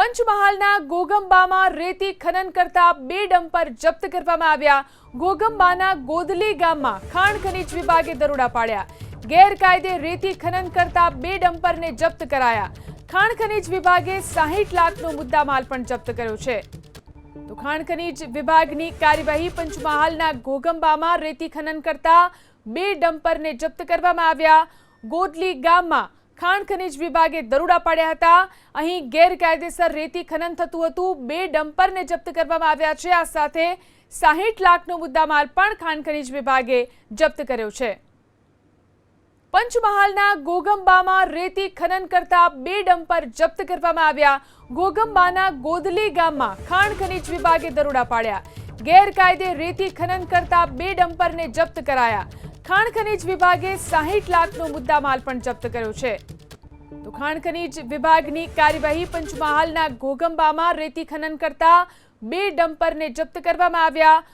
પંચમહાલના ગોગંબામાં રેતી ખનન કરતા બે ડમ્પર જપ્ત કરવામાં આવ્યા. ગોગંબાના ગોદલી ગામમાં ખાણ ખનીજ વિભાગે દરોડા પાડ્યા. ગેરકાયદે રેતી ખનન કરતા બે ડમ્પરને જપ્ત કરાયા. ખાણ ખનીજ વિભાગે સાહીઠ લાખનો મુદ્દામાલ પણ જપ્ત કર્યો છે. તો ખાણ ખનીજ વિભાગની કાર્યવાહી પંચમહાલના ગોગંબામાં રેતી ખનન કરતા બે ડમ્પરને જપ્ત કરવામાં આવ્યા. ગોદલી ગામમાં ખાણ ખનીજ વિભાગે દરોડા પાડ્યા હતા. અહીં ગેરકાયદેસર રેતી ખનન થતું હતું. બે ડમ્પરને જપ્ત કરવામાં આવ્યા છે. આ સાથે સાહીઠ લાખનો મુદ્દામાલ પણ ખાણ ખનીજ વિભાગે જપ્ત કર્યો છે. પંચમહાલના ગોગંબામાં રેતી ખનન કરતા બે ડમ્પર જપ્ત કરવામાં આવ્યા. ગોગંબાના ગોદલી ગામમાં ખાણ ખનીજ વિભાગે દરોડા પાડ્યા. ગેરકાયદે રેતી ખનન કરતા બે ડમ્પરને જપ્ત કરાયા. ખાણ ખનીજ વિભાગે સાહીઠ લાખનો મુદ્દામાલ પણ જપ્ત કર્યો છે. તો ખાણ ખનીજ વિભાગની કાર્યવાહી પંચમહાલના ઘોગંબામાં રેતી ખનન કરતા બે ડમ્પરને જપ્ત કરવામાં આવ્યા.